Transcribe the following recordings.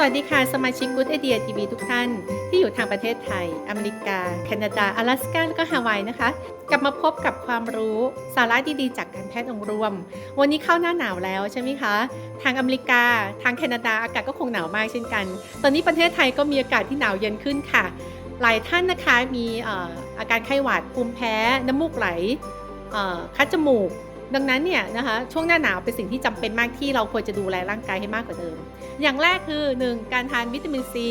วัสดีค่ะ สมาชิก Good Idea TV ทุกท่าน ที่อยู่ทางประเทศไทย อเมริกา แคนาดา 阿拉斯กาและก็ฮาวายนะคะ กลับมาพบกับความรู้สาระดีๆ จากการแพทย์องค์รวม วันนี้เข้าหน้าหนาวแล้วใช่ไหมคะ ทางอเมริกา ทางแคนาดาอากาศก็คงหนาวมากเช่นกัน ตอนนี้ประเทศไทยก็มีอากาศที่หนาวเย็นขึ้นค่ะ หลายท่านนะคะมีเอ่ออาการไข้หวัดภูมิแพ้ น้ำมูกไหลเอ่อคัดจมูก ดังนั้นเนี่ยนะคะช่วงหน้าหนาวเป็นสิ่งที่จำเป็นมากที่เราควรจะดูแลร่างกายให้มากกว่าเดิม อย่างแรกคือ 1. การทานวิตามินซี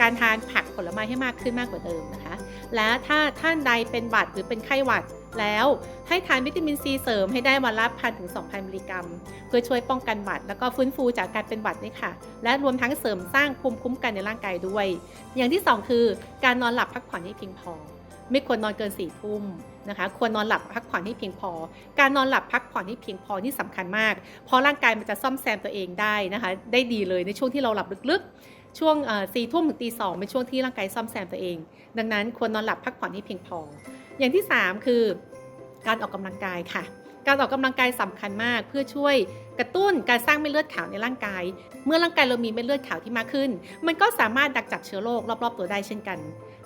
การทานผักผลไม้ให้มากขึ้นมากกว่าเดิมนะคะ และถ้าท่านใดเป็นหวัดหรือเป็นไข้หวัดแล้วให้ทานวิตามินซีเสริมให้ได้วันละพันถึง 2,000 มิลลิกรัม เพื่อช่วยป้องกันหวัด แล้วก็ฟื้นฟูจากการเป็นหวัดนี่ค่ะ และรวมทั้งเสริมสร้างภูมิคุ้มกันในร่างกายด้วย อย่างที่ 2 คือ การนอนหลับพักผ่อนให้เพียงพอ ไม่ควรนอนเกินสี่ทุ่มนะคะ ควรนอนหลับพักผ่อนให้เพียงพอ การนอนหลับพักผ่อนให้เพียงพอนี่สำคัญมาก เพราะร่างกายมันจะซ่อมแซมตัวเองได้นะคะ ได้ดีเลยในช่วงที่เราหลับลึกๆ ช่วงสี่ทุ่มถึงตีสองเป็นช่วงที่ร่างกายซ่อมแซมตัวเอง ดังนั้นควรนอนหลับพักผ่อนให้เพียงพอ อย่างที่ 3 คือ การออกกำลังกายค่ะ การออกกำลังกายสำคัญมาก เพื่อช่วยกระตุ้นการสร้างเม็ดเลือดขาวในร่างกาย เมื่อร่างกายเรามีเม็ดเลือดขาวที่มากขึ้น มันก็สามารถดักจับเชื้อโรครอบๆตัวได้เช่นกัน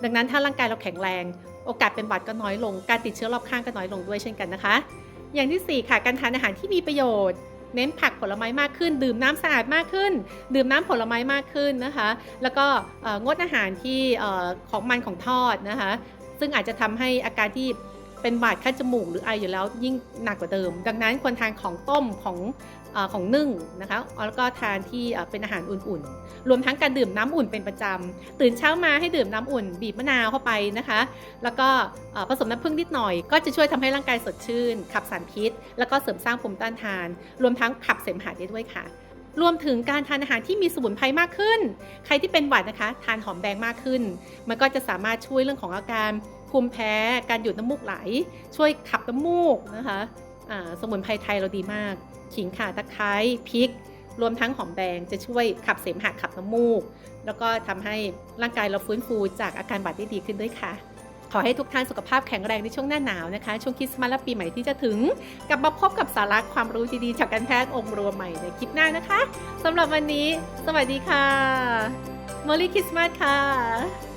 ดังนั้นถ้าร่างกายเราแข็งแรง โอกาสเป็นหวัดก็น้อยลง การติดเชื้อรอบข้างก็น้อยลงด้วยเช่นกันนะคะ อย่างที่ 4 ค่ะ การทานอาหารที่มีประโยชน์เน้นผักผลไม้มากขึ้น ดื่มน้ำสะอาดมากขึ้น ดื่มน้ำผลไม้มากขึ้นนะคะ แล้วก็งดอาหารที่ของมันของทอดนะคะ ซึ่งอาจจะทำให้อาการที่ เป็นบาดคัดจมูกหรือไออยู่แล้วยิ่งหนักกว่าเดิม ดังนั้นควรทานของต้มของอของนึ่งนะคะแล้วก็ทานที่เป็นอาหารอุ่นๆ รวมทั้งการดื่มน้ำอุ่นเป็นประจำตื่นเช้ามาให้ดื่มน้ำอุ่น บีบมะนาวเข้าไปนะคะ แล้วก็ผสมน้ำผึ้งนิดหน่อย ก็จะช่วยทำให้ร่างกายสดชื่น ขับสารพิษ แล้วก็เสริมสร้างภูมิต้านทาน รวมทั้งขับเสมหะได้ด้วยค่ะ รวมถึงการทานอาหารที่มีสมุนไพรมากขึ้น ใครที่เป็นหวัดนะคะ ทานหอมแดงมากขึ้น มันก็จะสามารถช่วยเรื่องของอาการภูมิแพ้ การหยุดน้ำมูกไหล ช่วยขับน้ำมูกนะคะสมุนไพรไทยเราดีมาก ขิงข่าตะไคร้พริก รวมทั้งหอมแดงจะช่วยขับเสมหะขับน้ำมูก แล้วก็ทำให้ร่างกายเราฟื้นฟูจากอาการบาดได้ดีขึ้นด้วยค่ะ ขอให้ทุกท่านสุขภาพแข็งแรงในช่วงหน้าหนาวนะคะ ช่วงคริสต์มาสและปีใหม่ที่จะถึง กลับมาพบกับสาระความรู้ดีๆจากการแพทย์องค์รวมใหม่ในคลิปหน้านะคะสำหรับวันนี้ สวัสดีค่ะมอลลี่คริสต์มาสค่ะ